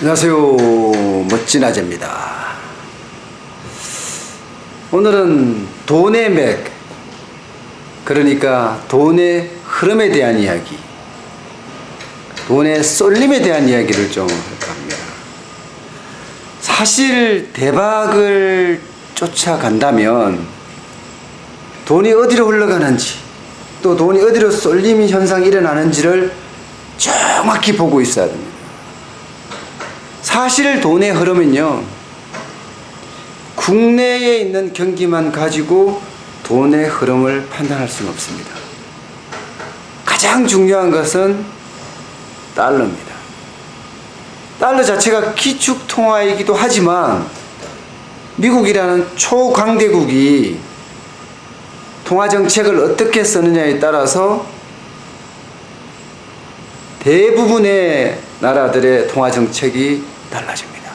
안녕하세요. 멋진 아재입니다. 오늘은 돈의 맥, 그러니까 돈의 흐름에 대한 이야기, 돈의 쏠림에 대한 이야기를 좀 할까 합니다. 사실 대박을 쫓아간다면 돈이 어디로 흘러가는지 또 돈이 어디로 쏠림 현상이 일어나는지를 정확히 보고 있어야 됩니다. 사실 돈의 흐름은요, 국내에 있는 경기만 가지고 돈의 흐름을 판단할 수는 없습니다. 가장 중요한 것은 달러입니다. 달러 자체가 기축통화이기도 하지만 미국이라는 초강대국이 통화정책을 어떻게 쓰느냐에 따라서 대부분의 나라들의 통화정책이 달라집니다.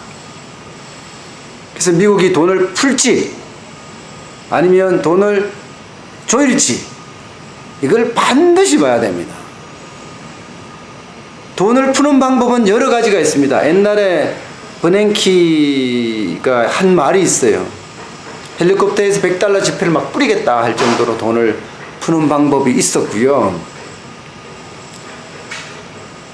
그래서 미국이 돈을 풀지 아니면 돈을 조일지 이걸 반드시 봐야 됩니다. 돈을 푸는 방법은 여러 가지가 있습니다. 옛날에 버냉키가 한 말이 있어요. 헬리콥터에서 100달러 지폐를 막 뿌리겠다 할 정도로 돈을 푸는 방법이 있었고요.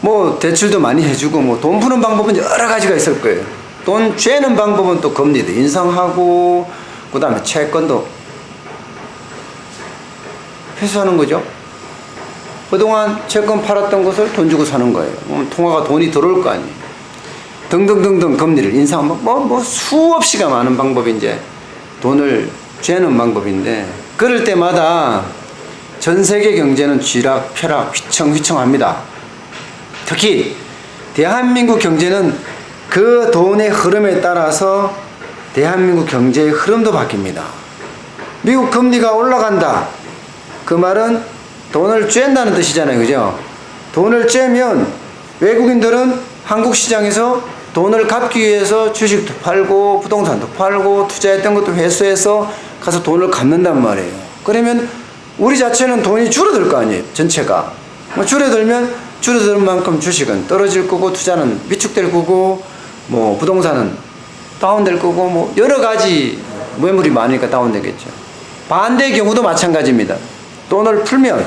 뭐 대출도 많이 해주고 뭐 돈 푸는 방법은 여러 가지가 있을 거예요. 돈 죄는 방법은 또 금리도 인상하고 그 다음에 채권도 회수하는 거죠. 그동안 채권 팔았던 것을 돈 주고 사는 거예요. 그럼 통화가 돈이 들어올 거 아니에요. 등등등등 금리를 인상하고 뭐, 뭐 수없이가 많은 방법이 이제 돈을 죄는 방법인데 그럴 때마다 전 세계 경제는 쥐락, 펴락, 휘청휘청합니다. 특히 대한민국 경제는 그 돈의 흐름에 따라서 대한민국 경제의 흐름도 바뀝니다. 미국 금리가 올라간다. 그 말은 돈을 쬐다는 뜻이잖아요. 그죠? 돈을 쬐면 외국인들은 한국 시장에서 돈을 갚기 위해서 주식도 팔고 부동산도 팔고 투자했던 것도 회수해서 가서 돈을 갚는단 말이에요. 그러면 우리 자체는 돈이 줄어들 거 아니에요. 전체가. 뭐 줄어들면 줄어드는 만큼 주식은 떨어질 거고 투자는 위축될 거고 뭐 부동산은 다운될 거고 뭐 여러 가지 매물이 많으니까 다운되겠죠. 반대의 경우도 마찬가지입니다. 돈을 풀면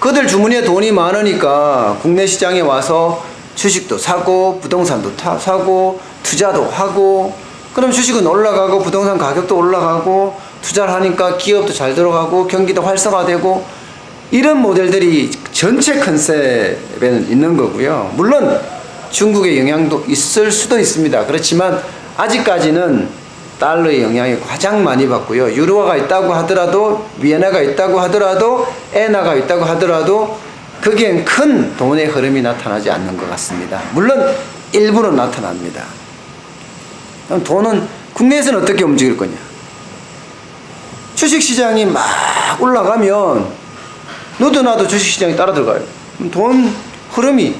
그들 주머니에 돈이 많으니까 국내 시장에 와서 주식도 사고 부동산도 타, 사고 투자도 하고 그럼 주식은 올라가고 부동산 가격도 올라가고 투자를 하니까 기업도 잘 들어가고 경기도 활성화되고 이런 모델들이 전체 컨셉에는 있는 거고요. 물론 중국의 영향도 있을 수도 있습니다. 그렇지만 아직까지는 달러의 영향이 가장 많이 받고요. 유로화가 있다고 하더라도 위에나가 있다고 하더라도 엔화가 있다고 하더라도 거기엔 큰 돈의 흐름이 나타나지 않는 것 같습니다. 물론 일부는 나타납니다. 그럼 돈은 국내에서는 어떻게 움직일 거냐? 주식시장이 막 올라가면 너도 나도 주식시장이 따라 들어가요. 돈 흐름이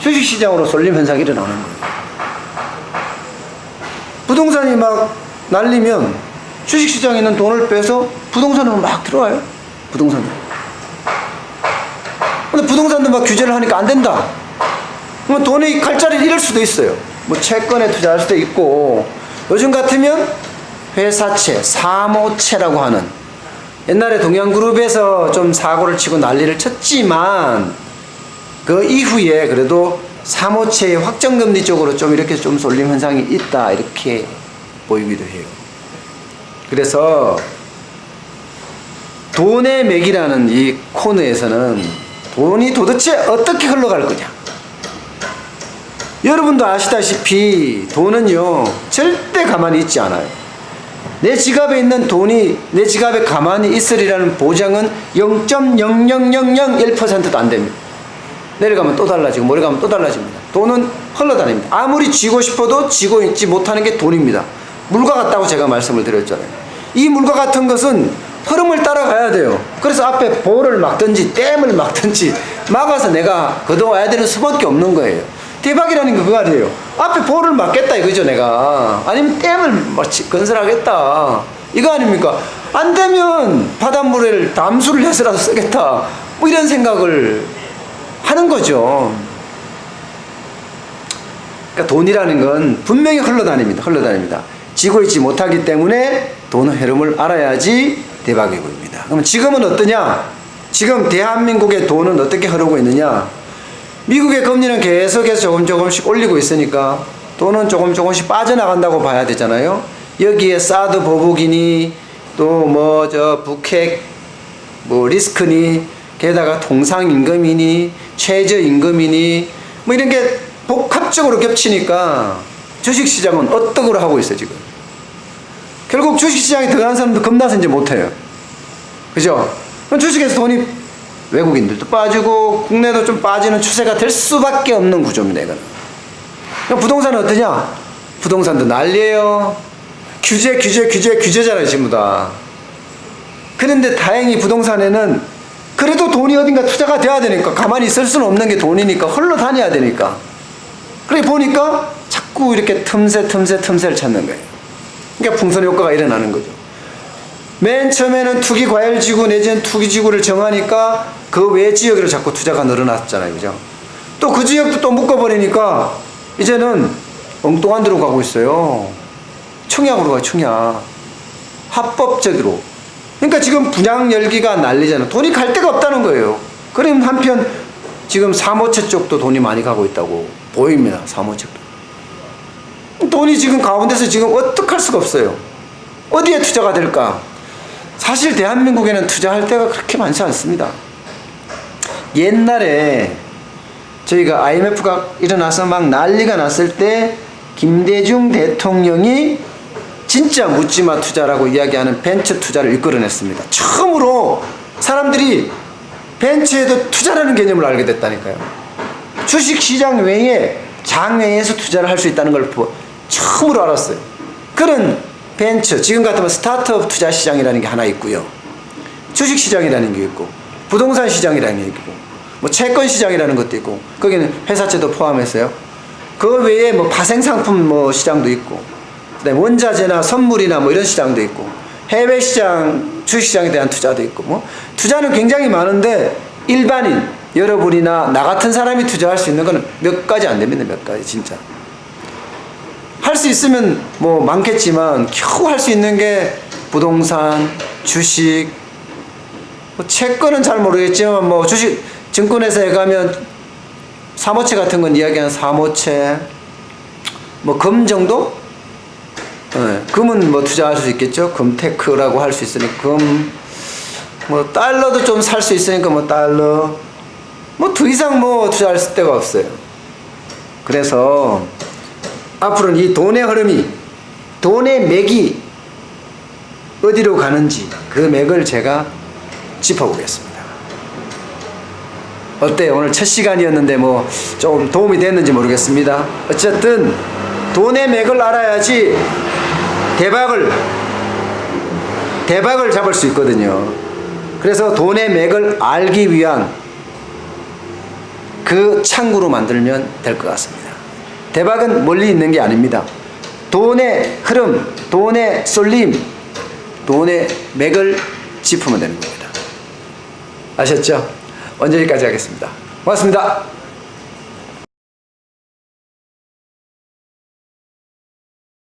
주식시장으로 쏠림 현상이 일어나는 거예요. 부동산이 막 날리면 주식시장에 있는 돈을 빼서 부동산으로 막 들어와요. 부동산으로. 근데 부동산도 막 규제를 하니까 안 된다. 그러면 돈의 칼자리를 잃을 수도 있어요. 뭐 채권에 투자할 수도 있고 요즘 같으면 회사채, 사모채라고 하는 옛날에 동양그룹에서 좀 사고를 치고 난리를 쳤지만 그 이후에 그래도 사모채의 확정금리 쪽으로 좀 이렇게 좀 쏠림 현상이 있다 이렇게 보이기도 해요. 그래서 돈의 맥이라는 이 코너에서는 돈이 도대체 어떻게 흘러갈 거냐. 여러분도 아시다시피 돈은요 절대 가만히 있지 않아요. 내 지갑에 있는 돈이 내 지갑에 가만히 있으리라는 보장은 0.0001%도 안 됩니다. 내려가면 또 달라지고 머리 가면 또 달라집니다. 돈은 흘러다닙니다. 아무리 쥐고 싶어도 쥐고 있지 못하는 게 돈입니다. 물과 같다고 제가 말씀을 드렸잖아요. 이 물과 같은 것은 흐름을 따라가야 돼요. 그래서 앞에 볼을 막든지 댐을 막든지 막아서 내가 걷어와야 되는 수밖에 없는 거예요. 대박이라는 거 그거 아니에요. 앞에 볼을 막겠다 이거죠 내가. 아니면 댐을 건설하겠다. 이거 아닙니까? 안 되면 바닷물을 담수를 해서라도 쓰겠다. 뭐 이런 생각을 하는 거죠. 그러니까 돈이라는 건 분명히 흘러다닙니다. 흘러다닙니다. 지고 있지 못하기 때문에 돈의 흐름을 알아야지 대박이 보입니다. 그럼 지금은 어떠냐? 지금 대한민국의 돈은 어떻게 흐르고 있느냐? 미국의 금리는 계속해서 조금 조금씩 올리고 있으니까 돈은 조금 조금씩 빠져나간다고 봐야 되잖아요. 여기에 사드 보복이니 또 뭐 저 북핵 뭐 리스크니 게다가 통상임금이니 최저임금이니 뭐 이런 게 복합적으로 겹치니까 주식시장은 어떡으로 하고 있어 지금 결국 주식시장에 들어가는 사람도 겁나서 이제 못해요 그죠? 주식에서 돈이 외국인들도 빠지고 국내도 좀 빠지는 추세가 될 수밖에 없는 구조입니다 이거는. 그럼 부동산은 어떠냐? 부동산도 난리예요. 규제 규제 규제 규제잖아요 전부 다. 그런데 다행히 부동산에는 그래도 돈이 어딘가 투자가 돼야 되니까 가만히 있을 수는 없는 게 돈이니까 흘러 다녀야 되니까. 그래 보니까 자꾸 이렇게 틈새 틈새 틈새를 찾는 거예요. 그러니까 풍선 효과가 일어나는 거죠. 맨 처음에는 투기 과열 지구 내지는 투기 지구를 정하니까 그 외 지역으로 자꾸 투자가 늘어났잖아요 그죠 또 그 지역도 또 묶어버리니까 이제는 엉뚱한 데로 가고 있어요 청약으로 가요 청약 합법적으로 그러니까 지금 분양 열기가 난리잖아. 돈이 갈 데가 없다는 거예요. 그럼 한편 지금 사모채 쪽도 돈이 많이 가고 있다고 보입니다. 사모채도. 돈이 지금 가운데서 지금 어떡할 수가 없어요. 어디에 투자가 될까? 사실 대한민국에는 투자할 데가 그렇게 많지 않습니다. 옛날에 저희가 IMF가 일어나서 막 난리가 났을 때 김대중 대통령이 진짜 묻지마 투자라고 이야기하는 벤처 투자를 이끌어냈습니다. 처음으로 사람들이 벤처에도 투자라는 개념을 알게 됐다니까요. 주식 시장 외에 장외에서 투자를 할 수 있다는 걸 보- 처음으로 알았어요. 그런 벤처, 지금 같으면 스타트업 투자 시장이라는 게 하나 있고요. 주식 시장이라는 게 있고, 부동산 시장이라는 게 있고, 뭐 채권 시장이라는 것도 있고, 거기는 회사채도 포함해서요. 그 외에 뭐 파생상품 뭐 시장도 있고, 그다음에 원자재나 선물이나 뭐 이런 시장도 있고 해외 시장 주식시장에 대한 투자도 있고 뭐 투자는 굉장히 많은데 일반인 여러분이나 나 같은 사람이 투자할 수 있는 거는 몇 가지 안 됩니다 몇 가지 진짜 할 수 있으면 뭐 많겠지만 겨우 할 수 있는 게 부동산 주식 뭐 채권은 잘 모르겠지만 뭐 주식 증권회사에 가면 사모채 같은 건 이야기하는 사모채 뭐 금 정도 네, 금은 뭐 투자할 수 있겠죠. 금테크라고 할 수 있으니까 금, 뭐 달러도 좀 살 수 있으니까 뭐 달러, 뭐 더 이상 뭐 투자할 데가 없어요. 그래서 앞으로는 이 돈의 흐름이, 돈의 맥이 어디로 가는지 그 맥을 제가 짚어보겠습니다. 어때요? 오늘 첫 시간이었는데 뭐좀 도움이 됐는지 모르겠습니다. 어쨌든 돈의 맥을 알아야지 대박을 대박을 잡을 수 있거든요. 그래서 돈의 맥을 알기 위한 그 창구로 만들면 될 것 같습니다. 대박은 멀리 있는 게 아닙니다. 돈의 흐름, 돈의 쏠림, 돈의 맥을 짚으면 되는 겁니다. 아셨죠? 언제 여기까지 하겠습니다. 고맙습니다.